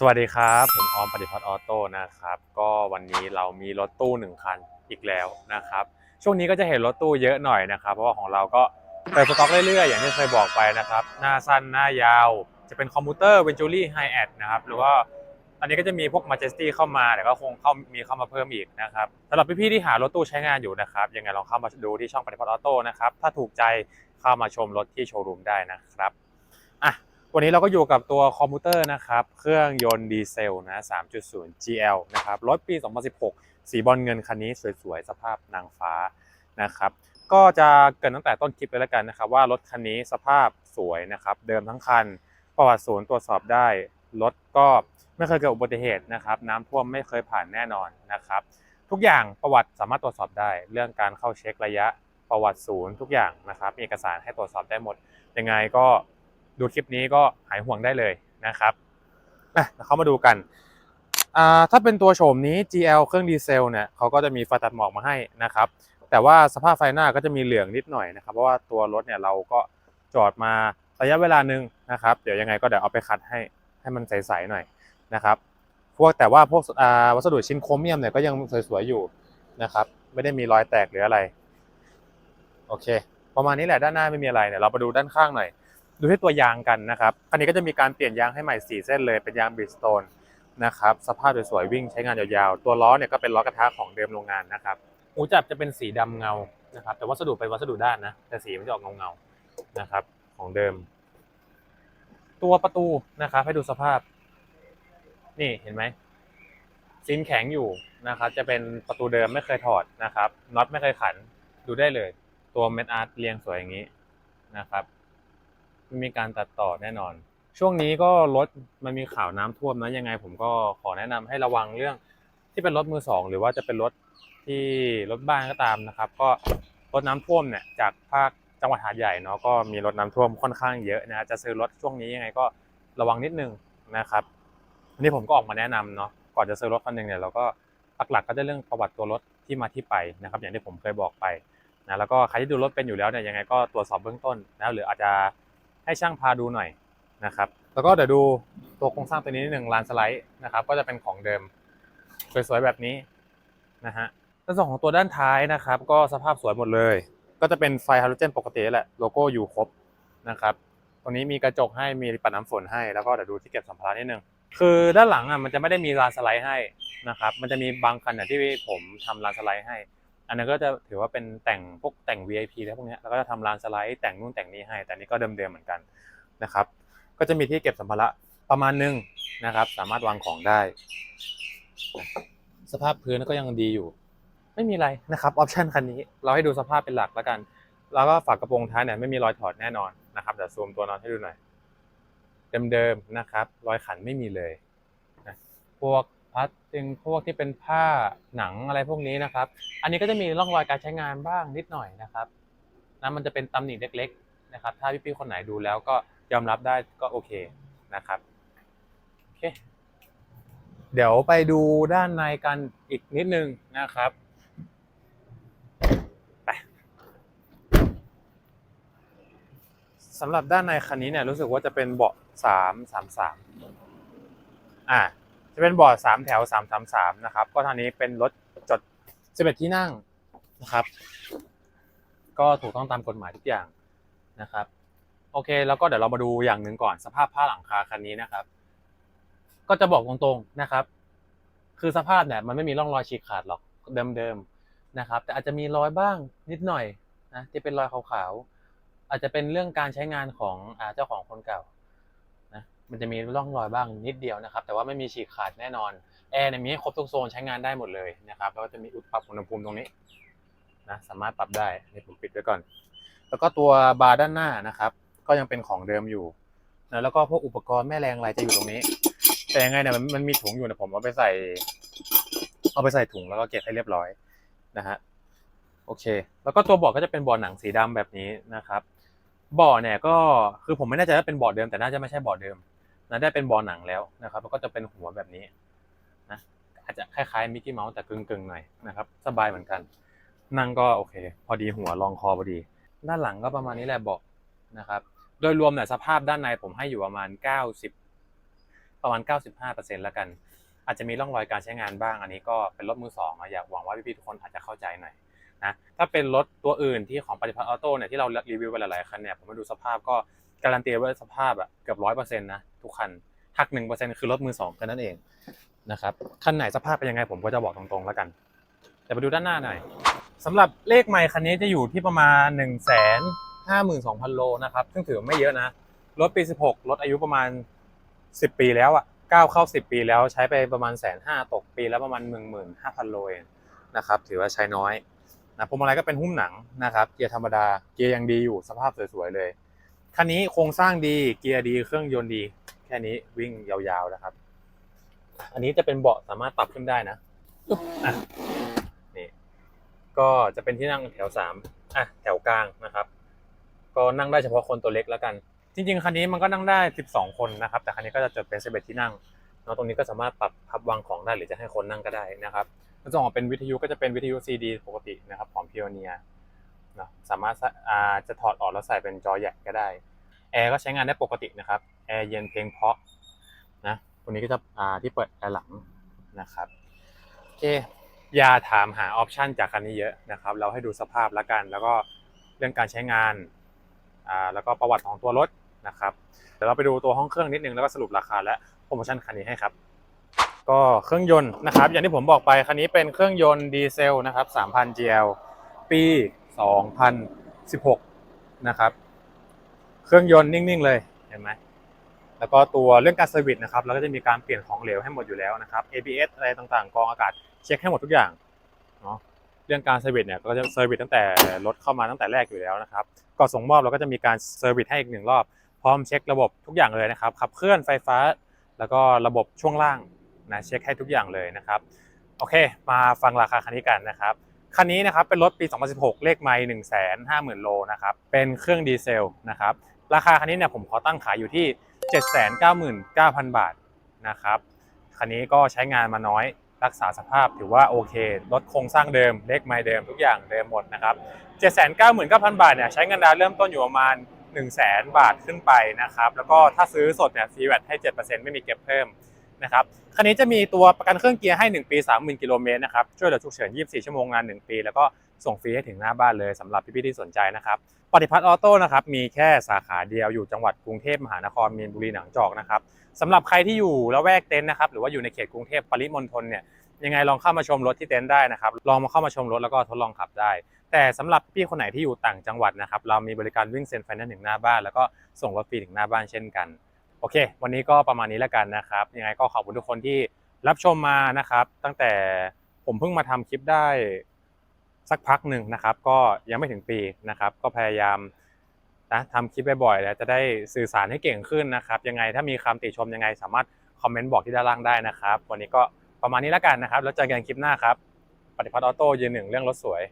สวัสดีครับ ผมออมปฏิพัฒน์ออโต้นะครับ ก็วันนี้เรามีรถตู้หนึ่งคันอีกแล้วนะครับ ช่วงนี้ก็จะเห็นรถตู้เยอะหน่อยนะครับ เพราะว่าของเราก็เปิดสต็อกเรื่อยๆ อย่างที่เคยบอกไปนะครับ หน้าสั้นหน้ายาว จะเป็นคอมพิวเตอร์เวนจูรี่ไฮแอดนะครับหรือว่าอันนี้ก็จะมีพวกมา j e s t y เข้ามาแต่ก็คงเข้ามีเข้ามาเพิ่มอีกนะครับสำหรับพี่ๆที่หารถตู้ใช้งานอยู่นะครับยังไงลองเข้ามาดูที่ช่องปฏิพัฒน์ออโต้นะครับถ้าถูกใจเข้ามาชมรถที่โชว์รูมได้นะครับอะ วันนี้เราก็อยู่กับตัวคอมพิวเตอร์นะครับ เครื่องยนต์ดีเซลนะ 3.0 GL นะครับรถปี 2016 สีบอลเงินคันนี้สวยๆ สภาพนางฟ้านะครับ ก็จะเกินตั้งแต่ต้นคลิปเลยแล้วกันนะครับ ว่ารถคันนี้สภาพสวยนะครับ เดิมทั้งคัน ประวัติศูนย์ตรวจสอบได้ รถก็ไม่เคยเกิดอุบัติเหตุนะครับ น้ำท่วมไม่เคยผ่านแน่นอนนะครับ ทุกอย่างประวัติสามารถตรวจสอบได้ เรื่องการเข้าเช็คระยะประวัติศูนย์ทุกอย่างนะครับมีเอกสารให้ตรวจสอบได้หมด ยังไงก็ ดูคลิปนี้ก็หายห่วงได้เลยนะครับอะเดี๋ยวเข้ามาดูกันอ่าถ้าเป็นตัวโฉมนี้ GL เครื่องดีเซลเนี่ยเขาก็จะมีไฟตัดหมอกมาให้นะครับ แต่ว่าสภาพไฟหน้าก็จะมีเหลืองนิดหน่อยนะครับ เพราะว่าตัวรถเนี่ยเราก็จอดมาระยะเวลาหนึ่งนะครับ เดี๋ยวยังไงก็เดี๋ยวเอาไปขัดให้ให้มันใสๆหน่อยนะครับพวกแต่ว่าพวกวัสดุชิ้นโครเมียมเนี่ยก็ยังสวยๆอยู่นะครับ ไม่ได้มีรอยแตกหรืออะไร โอเค ประมาณนี้แหละด้านหน้าไม่มีอะไรเนี่ยเรามาดูด้านข้างหน่อย ดูที่ตัวยางกันนะครับ คันนี้ก็จะมีการเปลี่ยนยางให้ใหม่ 4 เส้นเลยเป็นยางบริสโตนนะครับ สภาพสวยๆวิ่งใช้งานยาวๆ ตัวล้อเนี่ยก็เป็นล้อกระทะของเดิมโรงงานนะครับหูจับจะเป็นสีดำเงานะครับ แต่วัสดุเป็นวัสดุด้านนะ แต่สีมันจะออกเงาๆนะครับ ของเดิม ตัวประตูนะครับ ให้ดูสภาพ นี่เห็นไหมซินแข็งอยู่นะครับ จะเป็นประตูเดิมไม่เคยถอดนะครับน็อตไม่เคยขันดูได้เลย ตัวเม็ดอาร์ตเรียงสวยอย่างนี้นะครับ ไม่มีการตัดต่อแน่นอน ช่วงนี้ก็รถมันมีข่าวน้ำท่วมนะยังไง ผมก็ขอแนะนำให้ระวังเรื่องที่เป็นรถมือสองหรือว่าจะเป็นรถที่รถบ้านก็ตามนะครับ ก็รถน้ำท่วมเนี่ยจากภาคจังหวัดหาดใหญ่เนาะก็มีรถน้ำท่วมค่อนข้างเยอะนะจะซื้อรถช่วงนี้ยังไงก็ระวังนิดนึงนะครับอันนี้ผมก็ออกมาแนะนำเนาะก่อนจะซื้อรถคันหนึ่งเนี่ยเราก็หลักๆก็จะเรื่องประวัติตัวรถที่มาที่ไปนะครับ อย่างที่ผมเคยบอกไปนะแล้วก็ใครที่ดูรถเป็นอยู่แล้วเนี่ยยังไงก็ตรวจสอบเบื้องต้นนะหรืออาจจะ ให้ช่างพาดูหน่อยนะครับแล้วก็เดี๋ยวดูตัวโครงสร้างตัวนี้นิดหนึ่งลานสไลด์นะครับก็จะเป็นของเดิมสวยๆแบบนี้นะฮะในส่วนของตัวด้านท้ายนะครับ ก็สภาพสวยหมดเลย ก็จะเป็นไฟฮาโลเจนปกติแหละโลโก้อยู่ครบนะครับตรงนี้มีกระจกให้มีปัดน้ำฝนให้แล้วก็เดี๋ยวดูที่เก็บสัมภาระนิดนึงคือด้านหลังอะมันจะไม่ได้มีลานสไลด์ให้นะครับมันจะมีบางคันเนี่ยที่ผมทำลานสไลด์ให้ อันนั้นก็จะถือว่าเป็นแต่งพวกแต่ง VIP แล้วพวกนี้แล้วก็จะทำลานสไลด์แต่งนู่นแต่งนี่ให้ แต่นี่ก็เดิมๆเหมือนกันนะครับ ก็จะมีที่เก็บสัมภาระประมาณนึงนะครับ สามารถวางของได้ สภาพพื้นก็ยังดีอยู่ ไม่มีอะไรนะครับออปชันคันนี้ เราให้ดูสภาพเป็นหลักแล้วกัน แล้วก็ฝากระโปรงท้ายเนี่ยไม่มีรอยถอดแน่นอนนะครับเดี๋ยวซูมตัวนอตให้ดูหน่อยเดิมๆนะครับ รอยขันไม่มีเลยนะพวก พลาสติกพวกที่เป็นผ้าหนังอะไรพวกนี้นะครับ อันนี้ก็จะมีร่องรอยการใช้งานบ้างนิดหน่อยนะครับนะมันจะเป็นตำหนิเล็กๆนะครับ ถ้าพี่ๆคนไหนดูแล้วก็ยอมรับได้ก็โอเคนะครับโอเคเดี๋ยวไปดูด้านในกันอีกนิดนึงนะครับไปสำหรับด้านในคันนี้เนี่ยรู้สึกว่าจะเป็นเบาะสามสามสามอ่า จะเป็นเบาะสามแถวสามสามสามนะครับ ก็ทางนี้เป็นรถจดสิบเอ็ดที่นั่งนะครับ ก็ถูกต้องตามกฎหมายทุกอย่างนะครับ โอเค แล้วก็เดี๋ยวเรามาดูอย่างหนึ่งก่อนสภาพผ้าหลังคาคันนี้นะครับ ก็จะบอกตรงๆนะครับ คือสภาพเนี่ยมันไม่มีร่องรอยฉีกขาดหรอกเดิมๆนะครับ แต่อาจจะมีรอยบ้างนิดหน่อยนะที่เป็นรอยขาวๆอาจจะเป็นเรื่องการใช้งานของอเจ้าของคนเก่า มันจะมีร่องรอยบ้างนิดเดียวนะครับ แต่ว่าไม่มีฉีกขาดแน่นอนแอร์เนี่ยมีให้ครบทุกโซนใช้งานได้หมดเลยนะครับแล้วก็จะมีอุดปรับอุณหภูมิตรงนี้นะสามารถปรับได้นี่ผมปิดไว้ก่อน แล้วก็ตัวบาร์ด้านหน้านะครับ ก็ยังเป็นของเดิมอยู่นะแล้วก็พวกอุปกรณ์แม่แรงอะไรจะอยู่ตรงนี้ แต่ยังไงเนี่ยมันมันมีถุงอยู่นะผมเอาไปใส่ เอาไปใส่ถุงแล้วก็เก็บให้เรียบร้อยนะฮะโอเค แล้วก็ตัวเบาะก็จะเป็นเบาะหนังสีดำแบบนี้นะครับเบาะเนี่ยก็คือผมไม่แน่ใจว่าเป็นเบาะเดิมแต่น่าจะไม่ใช่เบาะเดิม นะได้เป็นบาะหนังแล้วนะครับแล้วก็จะเป็นหัวแบบนี้นะอาจจะคล้ายๆมิกกี้เมาส์แต่กึ่งๆหน่อยนะครับสบายเหมือนกัน นั่งก็โอเค พอดีหัวรองคอพอดี ด้านหลังก็ประมาณนี้แหละเบาะนะครับ โดยรวมเนี่ยสภาพด้านในผมให้อยู่ประมาณ 90 ประมาณ 95%แล้วกัน อาจจะมีร่องรอยการใช้งานบ้าง อันนี้ก็เป็นรถมือสองอะอยากหวังว่าพี่ๆทุกคนอาจจะเข้าใจหน่อยนะถ้าเป็นรถตัวอื่นที่ของปฏิพัฒน์ออโต้เนี่ยที่เรารีวิวไปหลายๆคันเนี่ยผมมาดูสภาพก็การันตีว่าสภาพอะเกือบร้อยเปอร์เซ็นต์นะ ทุกคันหักหนึ่งเปอร์เซ็นต์คือรถมือสองแค่นั้นเองนะครับคันไหนสภาพเป็นยังไงผมก็จะบอกตรงๆแล้วกัน แต่ไปดูด้านหน้าหน่อยสำหรับเลขใหม่คันนี้จะอยู่ที่ประมาณ1นึ่งแสนห้าหมื่นสองพันโลนะครับ ซึ่งถือไม่เยอะนะ รถปี 16 รถอายุประมาณ 10 ปีแล้วอะก้าวเข้า 10 ปีแล้วใช้ไปประมาณแสนห้าตกปีแล้วประมาณ 15,000 โลเองนะครับถือว่าใช้น้อยนะพวงมาลัยก็เป็นหุ้มหนังนะครับเกียร์ธรรมดาเกียร์ยังดีอยู่สภาพสวยๆเลยคันนี้โครงสร้างดีเกียร์ดีเครื่องยนต์ดี แค่นี้วิ่งยาวๆนะครับ อันนี้จะเป็นเบาะสามารถปรับขึ้นได้นะอะนี่ก็จะเป็นที่นั่งแถวสามอะแถวกลางนะครับ ก็นั่งได้เฉพาะคนตัวเล็กแล้วกัน จริง ๆ คันนี้มันก็นั่งได้ 12 คนนะครับ แต่คันนี้ก็จะจดเป็น11ที่นั่งเนาะตรงนี้ก็สามารถปรับพับวางของได้หรือจะให้คนนั่งก็ได้นะครับแล้วจะออกเป็นวิทยุก็จะเป็นวิทยุ CD ปกตินะครับของ Pioneer เนาะสามารถจะถอดออกแล้วใส่เป็นจอใหญ่ก็ได้แอร์ก็ใช้งานได้ปกตินะครับ แอร์เย็นเพลงเพราะนะตรงนี้ก็จะอ่าที่เปิดแอร์หลังนะครับโอเคอย่าถามหาออปชันจากคันนี้เยอะนะครับ เราให้ดูสภาพแล้วกัน แล้วก็เรื่องการใช้งานอ่าแล้วก็ประวัติของตัวรถนะครับเดี๋ยวเราไปดูตัวห้องเครื่องนิดนึงแล้วก็สรุปราคาและโปรโมชั่นคันนี้ให้ครับ ก็เครื่องยนต์นะครับ อย่างที่ผมบอกไปคันนี้เป็นเครื่องยนต์ดีเซลนะครับ3,000 GL ปี 2016 นะครับ เครื่องยนต์นิ่ง ๆ เลย เห็นไหม แล้วก็ตัวเรื่องการเซอร์วิสนะครับเราก็จะมีการเปลี่ยนของเหลวให้หมดอยู่แล้วนะครับ ABS อะไรต่างๆ กองอากาศเช็คให้หมดทุกอย่างเนาะเรื่องการเซอร์วิสเนี่ยก็จะเซอร์วิสตั้งแต่รถเข้ามาตั้งแต่แรกอยู่แล้วนะครับก่อนส่งมอบเราก็จะมีการเซอร์วิสให้อีกหนึ่งรอบ พร้อมเช็คระบบทุกอย่างเลยนะครับขับเคลื่อนไฟฟ้า แล้วก็ระบบช่วงล่างนะเช็คให้ทุกอย่างเลยนะครับโอเค มาฟังราคาคันนี้กันนะครับคันนี้นะครับเป็นรถปี 2016 เลขไมล์1 5 0 0 0 0 โลนะครับเป็นเครื่องดีเซลนะครับราคาคันนี้เนี่ยผมขอตั้งขายอยู่ที่ 799,000 บาทนะครับคันนี้ก็ใช้งานมาน้อยรักษาสภาพถือว่าโอเครถโครงสร้างเดิมเลขไมล์เดิมทุกอย่างเดิมหมดนะครับ 799,000 บาทเนี่ยใช้เงินดาวน์เริ่มต้นอยู่ประมาณ 1 0 0 0 0แบาทขึ้นไปนะครับแล้วก็ถ้าซื้อสดเนี่ยฟรีแวตให้ 7%ไม่มีเก็บเพิ่มนะครับคันนี้จะมีตัวประกันเครื่องเกียร์ให้ 1 ปี 30,000 กิโลเมตรนะครับช่วยเหลือฉุกเฉิน 24 ชั่วโมงงาน 1 ปี แล้วก็ส่งฟรีให้ถึงหน้าบ้านเลยสำหรับพี่ๆที่สนใจนะครับ ปฏิพัฒน์ออโต้นะครับมีแค่สาขาเดียวอยู่จังหวัดกรุงเทพมหานครมีนบุรีหนองจอกนะครับสำหรับใครที่อยู่ละแวกเต็นท์นะครับหรือว่าอยู่ในเขตกรุงเทพปริมณฑลเนี่ยยังไงลองเข้ามาชมรถที่เต็นท์ได้นะครับลองมาเข้ามาชมรถแล้วก็ทดลองขับได้ แต่สำหรับพี่คนไหนที่อยู่ต่างจังหวัดนะครับเรามีบริการวิ่งเซ็นไฟแนนซ์ถึงหน้าบ้าน แล้วก็ส่งรถฟรีถึงหน้าบ้านเช่นกันโอเค วันนี้ก็ประมาณนี้แล้วกันนะครับยังไงก็ขอบคุณทุกคนที่รับชมมานะครับตั้งแต่ผมเพิ่งมาทำคลิปได้ สักพักหนึ่งนะครับ ก็ยังไม่ถึงปีนะครับ ก็พยายามนะทำคลิปบ่อยๆแล้วจะได้สื่อสารให้เก่งขึ้นนะครับ ยังไงถ้ามีคำติชมยังไงสามารถคอมเมนต์บอกที่ด้านล่างได้นะครับ วันนี้ก็ประมาณนี้แล้วกันนะครับ แล้วเจอกันคลิปหน้าครับ ปฏิพัฒน์ออโต้ยืนหนึ่งเรื่องรถสวย